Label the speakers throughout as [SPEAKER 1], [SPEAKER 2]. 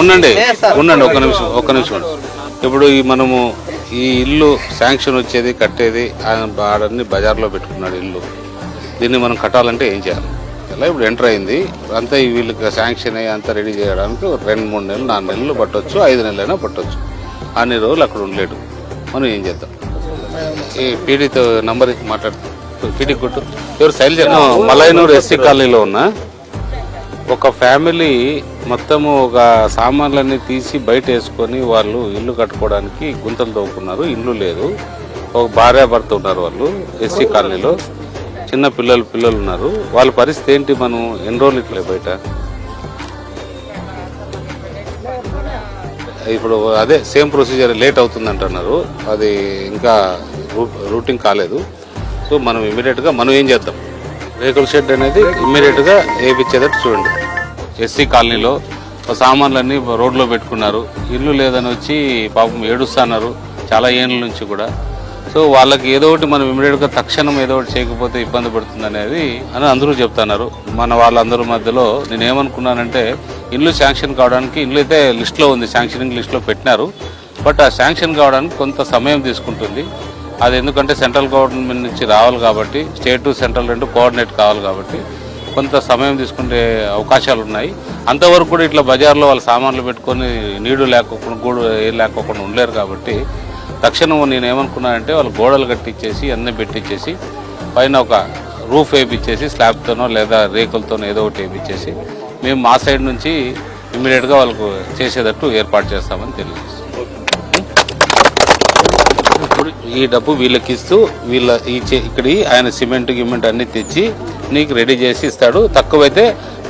[SPEAKER 1] ఉండండి. ఉండండి ఒక నిమిషం ఒక నిమిషం ఇప్పుడు ఈ మనము ఈ ఇల్లు శాంక్షన్ వచ్చేది కట్టేది ఆయన ఆడన్ని బజార్లో పెట్టుకున్నాడు ఇల్లు. దీన్ని మనం కట్టాలంటే ఏం చేయాలి? ఇలా ఇప్పుడు ఎంటర్ అయింది? అంతా ఈ వీళ్ళకి శాంక్షన్ అయ్యి అంతా రెడీ చేయడానికి ఒక రెండు మూడు నెలలు నాలుగు నెలలు పట్టొచ్చు ఐదు నెలలైనా పట్టొచ్చు. అన్ని రోజులు అక్కడ ఉండలేడు. మనం ఏం చేద్దాం? ఈ పీడీతో నంబర్ ఇచ్చి మాట్లాడు పీడీ కొట్టు. ఎవరు శైలజ? మలైనూరు ఎస్సీ కాలనీలో ఉన్నా. ఒక ఫ్యామిలీ మొత్తము ఒక సామాన్లన్నీ తీసి బయట వేసుకొని వాళ్ళు ఇల్లు కట్టుకోవడానికి గుంతలు తవ్వుకున్నారు ఇల్లు లేదు. ఒక భార్య భర్త ఉన్నారు వాళ్ళు ఎస్సీ కాలనీలో. చిన్న పిల్లలు పిల్లలు ఉన్నారు. వాళ్ళ పరిస్థితి ఏంటి మనం? ఎన్ని రోజులు ఇట్లే బయట? ఇప్పుడు అదే సేమ్ ప్రొసీజర్ లేట్ అవుతుంది అంటున్నారు అది ఇంకా రూ- రూటింగ్ కాలేదు. సో మనం ఇమీడియట్గా మనం ఏం చేద్దాం? రేకుల షెడ్ అనేది ఇమ్మీడియట్గా వేయించేటట్టు చూడండి. ఎస్సీ కాలనీలో సామాన్లన్నీ రోడ్లో పెట్టుకున్నారు. ఇల్లు లేదని వచ్చి పాపం ఏడుస్తున్నారు చాలా ఏళ్ళ నుంచి కూడా. సో వాళ్ళకి ఏదో ఒకటి మనం ఇమీడియట్గా తక్షణం ఏదో ఒకటి చేయకపోతే ఇబ్బంది పడుతుంది అనేది అని అందరూ చెప్తున్నారు. మన వాళ్ళందరి మధ్యలో నేను ఏమనుకున్నానంటే ఇల్లు శాంక్షన్ కావడానికి ఇల్లు అయితే లిస్ట్లో ఉంది శాంక్షనింగ్ లిస్ట్లో పెట్టినారు. బట్ ఆ శాంక్షన్ కావడానికి కొంత సమయం తీసుకుంటుంది. అది ఎందుకంటే సెంట్రల్ గవర్నమెంట్ నుంచి రావాలి కాబట్టి స్టేట్ టు సెంట్రల్ రెండు కోఆర్డినేట్ కావాలి కాబట్టి కొంత సమయం తీసుకునే అవకాశాలు ఉన్నాయి. అంతవరకు కూడా ఇట్లా బజార్లో వాళ్ళ సామాన్లు పెట్టుకొని నీడు లేకోకుండా గూడు ఏం లేకోకుండా ఉండలేరు కాబట్టి తక్షణం నేను ఏమనుకున్నానంటే వాళ్ళు గోడలు కట్టించేసి అన్నీ పెట్టించేసి పైన ఒక రూఫ్ వేయించేసి స్లాబ్తోనో లేదా రేకులతోనో ఏదో ఒకటి వేయించేసి మేము మా సైడ్ నుంచి ఇమ్మీడియట్గా వాళ్ళకు చేసేటట్టు ఏర్పాటు చేస్తామని తెలియజేస్తాం ఇప్పుడు ఈ డబ్బు వీళ్ళకి ఇస్తూ వీళ్ళ ఈ ఇక్కడ ఇక్కడి ఆయన సిమెంట్ గిమెంట్ అన్ని తెచ్చి నీకు రెడీ చేసి ఇస్తాడు. తక్కువైతే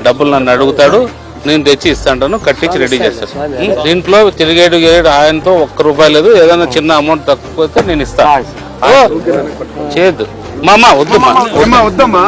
[SPEAKER 1] డబ్బులు నన్ను అడుగుతాడు. నేను తెచ్చి ఇస్తాను కట్టించి రెడీ చేస్తాను? దీంట్లో తిరిగేడు గేడు ఆయనతో ఒక్క రూపాయి లేదు ఏదైనా చిన్న అమౌంట్ తక్కువైతే నేను ఇస్తాను. చేయొద్దు మామ వద్దు మా
[SPEAKER 2] వద్దమ్మా.